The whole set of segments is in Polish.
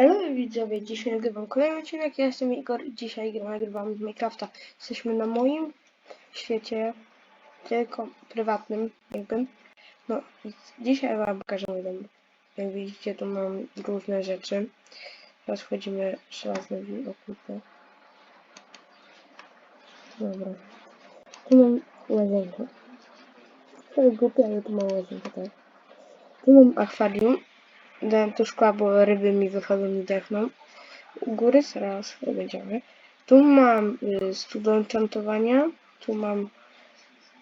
Elo widzowie, dzisiaj nagrywam kolejny odcinek, ja jestem Igor i dzisiaj nagrywam Minecrafta. Jesteśmy na moim świecie, tylko prywatnym jakby. No dzisiaj wam pokażę mój dom. Jak widzicie tu mam różne rzeczy. Teraz wchodzimy na drzwi, o. Dobra. Tu mam łazienkę. To głupie, ale tu mam łazienkę, tak. Tu mam akwarium. Dałem tu szkła, bo ryby mi wychodzą i dechną. U góry zaraz będziemy. Tu mam y, enchantowania. Tu mam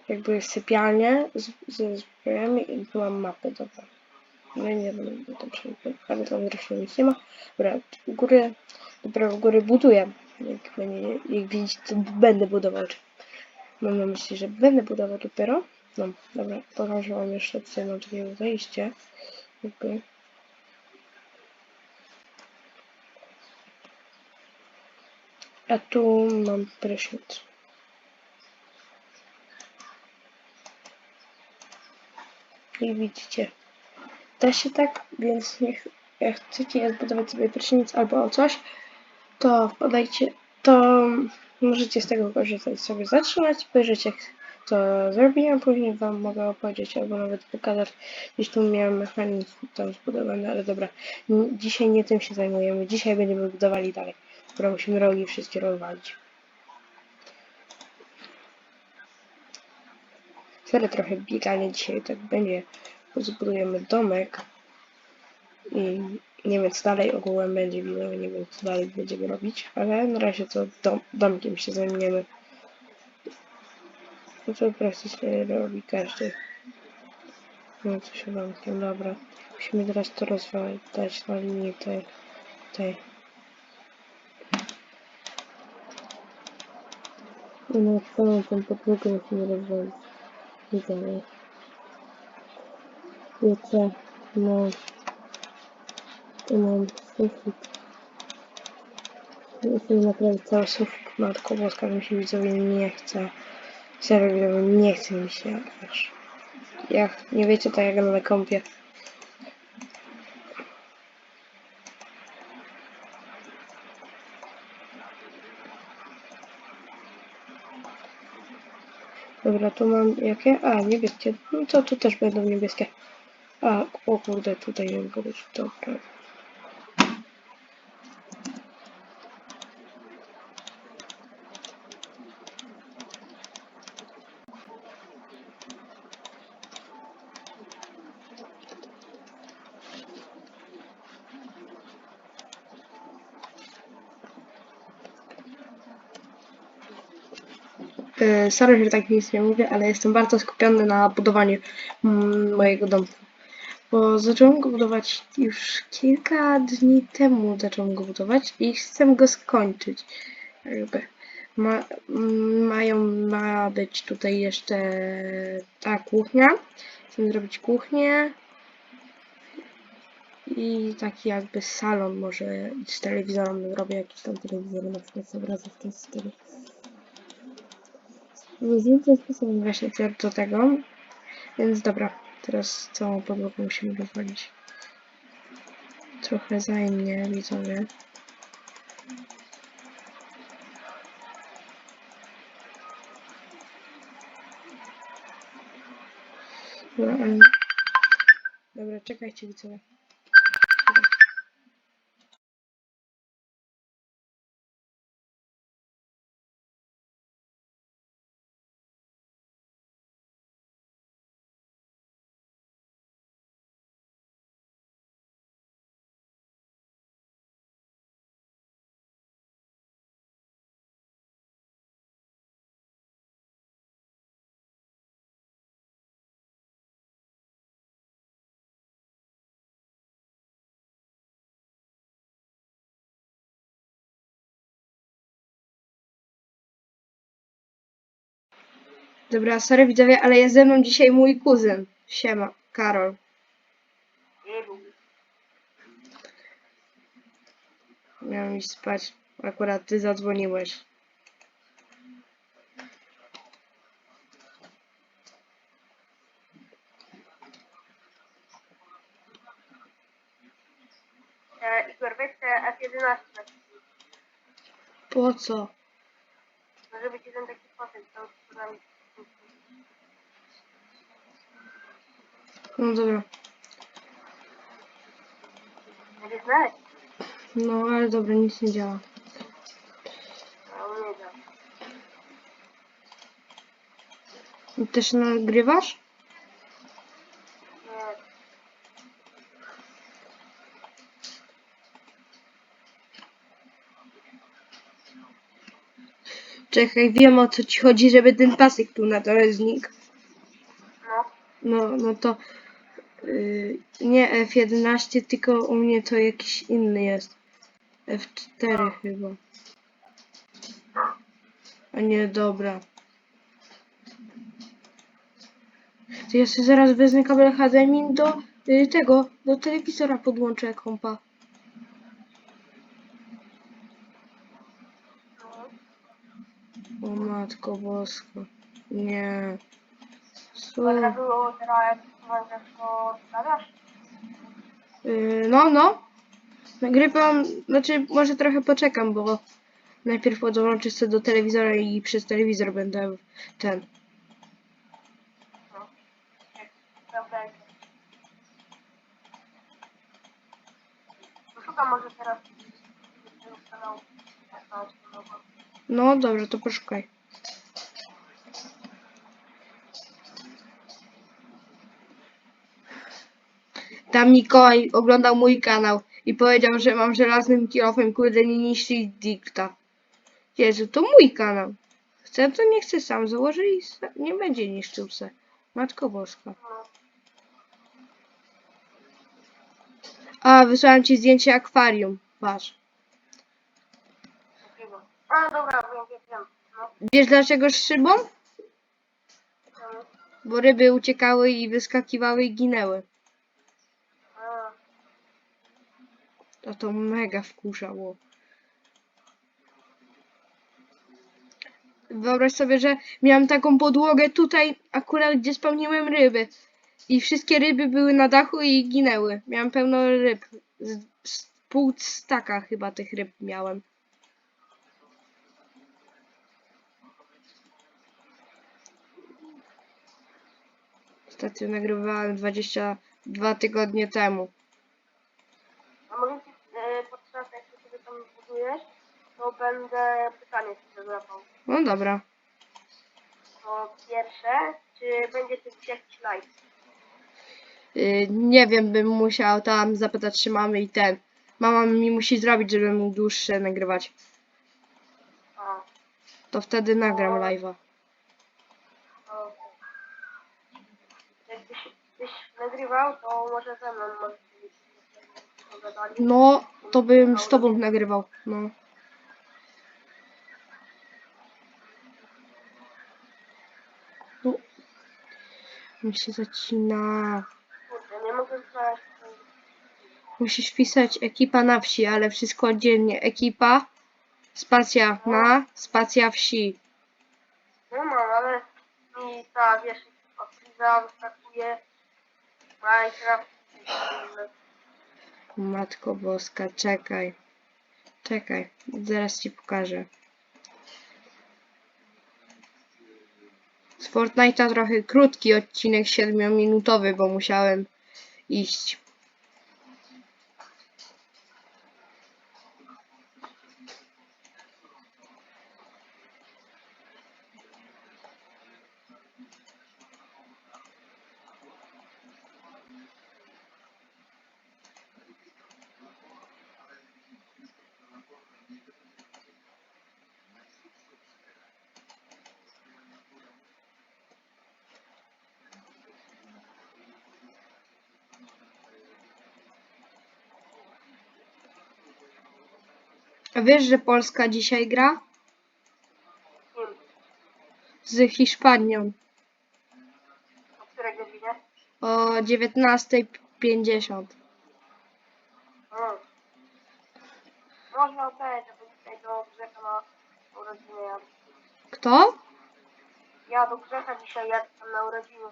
jakby sypialnię z, ze zbrojami i tu mam mapę, dobra. No i nie wiem, to przejdę, ale tam zresztą nic nie ma. Dobra, u góry, dopiero u góry buduję. Jak, będzie, jak widzicie, to będę budował. Mam na myśli, że będę budował dopiero. No, dobra, pokażę wam jeszcze, co mam takiego wejście. Jakby A tu mam prysznic. I widzicie. Da się tak, więc niech, jak chcecie zbudować sobie prysznic albo coś, to wpadajcie, to możecie z tego korzystać sobie zatrzymać, spojrzeć jak to zrobiłem, później wam mogę opowiedzieć albo nawet pokazać, gdzieś tu miałem mechanizm tam zbudowany, ale dobra, dzisiaj nie tym się zajmujemy, dzisiaj będziemy budowali dalej. Dobra, musimy rogi wszystkie rozwalić. Serio trochę biegania dzisiaj tak będzie. Zbudujemy domek i nie wiem co dalej ogółem będzie wideo, nie wiem co dalej będziemy robić, ale na razie to dom, domkiem się zajmiemy. No to praktycznie robi każdy. No co się domkiem, dobra. Musimy teraz to rozwalić, dać na linię tej, tej. I na całą tą podłogę musimy rozwalić. I dalej. Wiecie, no... Tu mam sufit. Musimy naprawić cały sufit. Matko Boska, mi się widzowie nie chce. Serio nie chce mi się aż. Jak nie wiecie, tak jak na kąpie. Dobra, tu mam jakie? A, niebieskie. No to tu też będą niebieskie. A, o kurde, tutaj mogę być. Dobra. Sorry, że tak nic nie mówię, ale jestem bardzo skupiony na budowaniu mm, mojego domku. Bo zacząłem go budować już kilka dni temu zacząłem go budować i chcę go skończyć. Jakby. Ma, mm, mają, ma być tutaj jeszcze ta kuchnia. Chcę zrobić kuchnię i taki jakby salon może z telewizorem. Robię jakiś tam telewizor na przykład z obrazów w tym stylu. Zdjęcie sposobem właśnie do- tego. Więc dobra, teraz całą podłogę musimy rozwalić. Trochę zajmie widzowie. Ale... Dobra, czekajcie widzowie. Dobra, sorry widzowie, ale jest ze mną dzisiaj mój kuzyn. Siema, Karol. Miałem iść spać. Akurat ty zadzwoniłeś. E, Igor, weź te F11 na chwilę, Po co? no żeby ci ten taki potem tam z nami. No dobra. Będzie znaleźć. No ale dobra, nic nie działa. Da. Też nagrywasz? Nie. Czekaj, wiem o co ci chodzi, żeby ten pasek tu na dole znikł. No. No, no to nie F11, tylko u mnie to jakiś inny jest. F4 chyba. A nie, dobra. To ja sobie zaraz wezmę kabel HDMI do y, tego, do telewizora podłączę kompa. O matko boska. Nie. Co? Yy, no, no. Nagrywam, znaczy może trochę poczekam, bo najpierw podłączę sobie do telewizora i przez telewizor będę ten. No. Poszukam może teraz tego kanału. No dobrze, to poszukaj. Tam Mikołaj oglądał mój kanał i powiedział, że mam żelaznym kilofem, kurde, niszczyć dikta. Jezu, to mój kanał. Chcę, to nie chcę sam założę i nie będzie niszczył se. Matko Boska. A, wysłałem ci zdjęcie akwarium. Takiego. A, dobra, wiem, wiem, wiem. No. Wiesz dlaczego z szybą? no. Bo ryby uciekały i wyskakiwały i ginęły. A, A to mega wkurzało. Wyobraź sobie, że miałem taką podłogę tutaj, akurat gdzie spełniłem ryby. I wszystkie ryby były na dachu i ginęły. Miałem pełno ryb. Z, z pół staka chyba tych ryb miałem. Ostatnio nagrywałem 22 tygodnie temu. a ci e, podczas jak ty sobie tam budujesz, to będę pytanie zadawał. No dobra. To pierwsze, czy będzie tu jakiś live? Y, nie wiem, bym musiał tam zapytać, czy mamy i ten. Mama mi musi zrobić, żebym mógł dłuższe nagrywać. A, To wtedy nagram live'a. to jakbyś byś nagrywał, to może ze mną możecie pogadali. No, to bym z tobą nagrywał. No. Mi się zacina. Kurde, nie mogę znaleźć. Musisz pisać ekipa na wsi, ale wszystko oddzielnie. Ekipa, spacja na, spacja wsi. No mam, ale mi ta, wiesz, odkryza wyskakuje Minecraft. Matko Boska, czekaj. Czekaj, zaraz ci pokażę. Z Fortnite'a trochę krótki odcinek 7-minutowy, bo musiałem iść. A wiesz, że Polska dzisiaj gra? Z Hiszpanią O której godzinie? o 19.50. Mm. Można odpowiedzieć, żeby dzisiaj do Grzecha na urodziny jadę. Kto? Ja do Grzecha dzisiaj jadę tam na urodziny.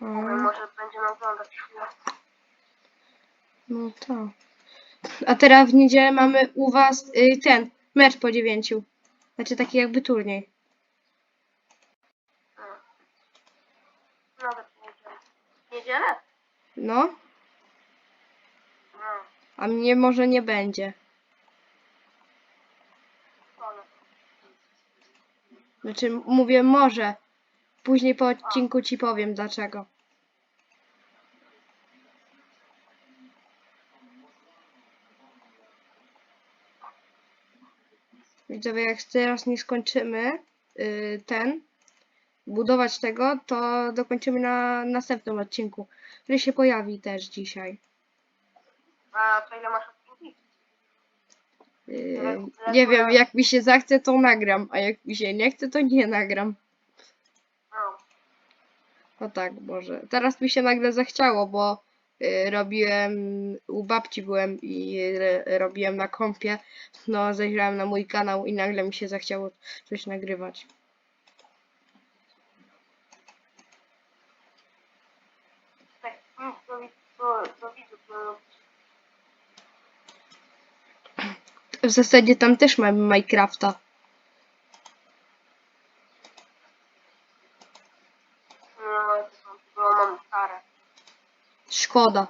Może będziemy oglądać chwilę. no to. A teraz w niedzielę mamy u was y, ten mecz po dziewięciu. Znaczy taki jakby turniej. Nawet w niedzielę. W niedzielę? No, No, a mnie może nie będzie. Znaczy mówię może. Później po odcinku ci powiem dlaczego. Widzowie, jak teraz nie skończymy y, ten budować tego, to dokończymy na następnym odcinku, który się pojawi też dzisiaj. A co ile masz odcinki? Yy, nie wiem, jak mi się zachce, to nagram, a jak mi się nie chce, to nie nagram. No. No tak, może. Teraz mi się nagle zachciało, bo y, robiłem, u babci byłem i y, robiłem na kompie. No, zajrzałem na mój kanał i nagle mi się zachciało coś nagrywać. Tak. No. W zasadzie tam też mamy Minecrafta. No, to są, bo mam stare. Szkoda.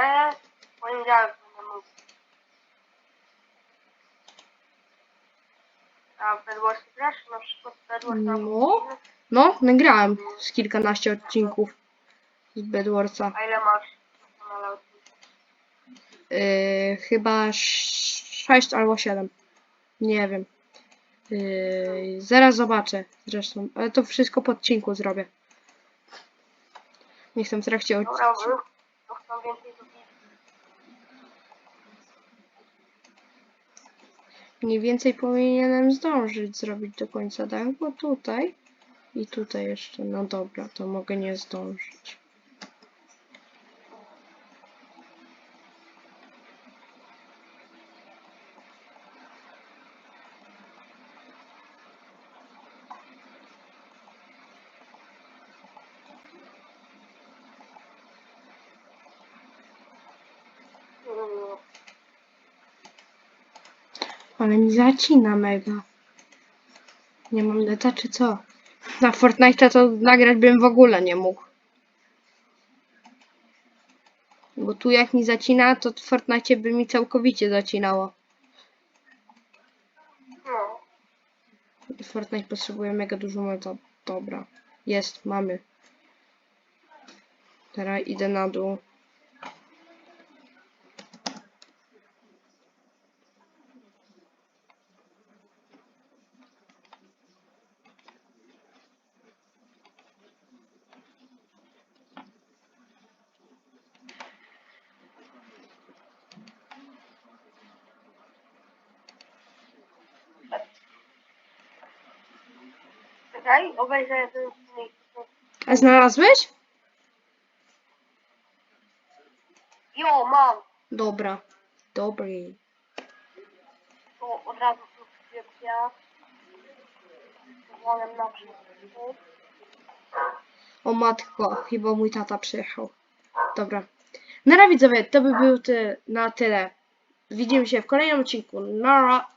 E, w poniedziałek będę mógł. A w Bedwarsy grasz? Na przykład w No. No, nagrałem z kilkanaście odcinków z Bedwarsa. A ile masz na kanale odcinków? Yy, chyba 6 albo 7. Nie wiem. Yy, zaraz zobaczę zresztą, ale to wszystko po odcinku zrobię. Nie chcę w trakcie Dobra, odcinka. to chcą więcej do. Mniej więcej powinienem zdążyć zrobić do końca, tak? Bo tutaj i tutaj jeszcze. No dobra, to mogę nie zdążyć. Mm, Ale mi zacina mega. Nie mam neta czy co? Na Fortnite to nagrać bym w ogóle nie mógł. Bo tu jak mi zacina, to w Fortnite by mi całkowicie zacinało. No, Fortnite potrzebuje mega dużo meta. Dobra. Jest, mamy. Teraz idę na dół. Obejrzę ten odcinek. A znalazłeś? Jo, mam! Dobra. Dobry. To od razu subskrypcja. Dzwonem na wszystkich. O matko, chyba mój tata przyjechał. Dobra. Na razie widzowie, to by było ty, na tyle. Widzimy się w kolejnym odcinku. Nara.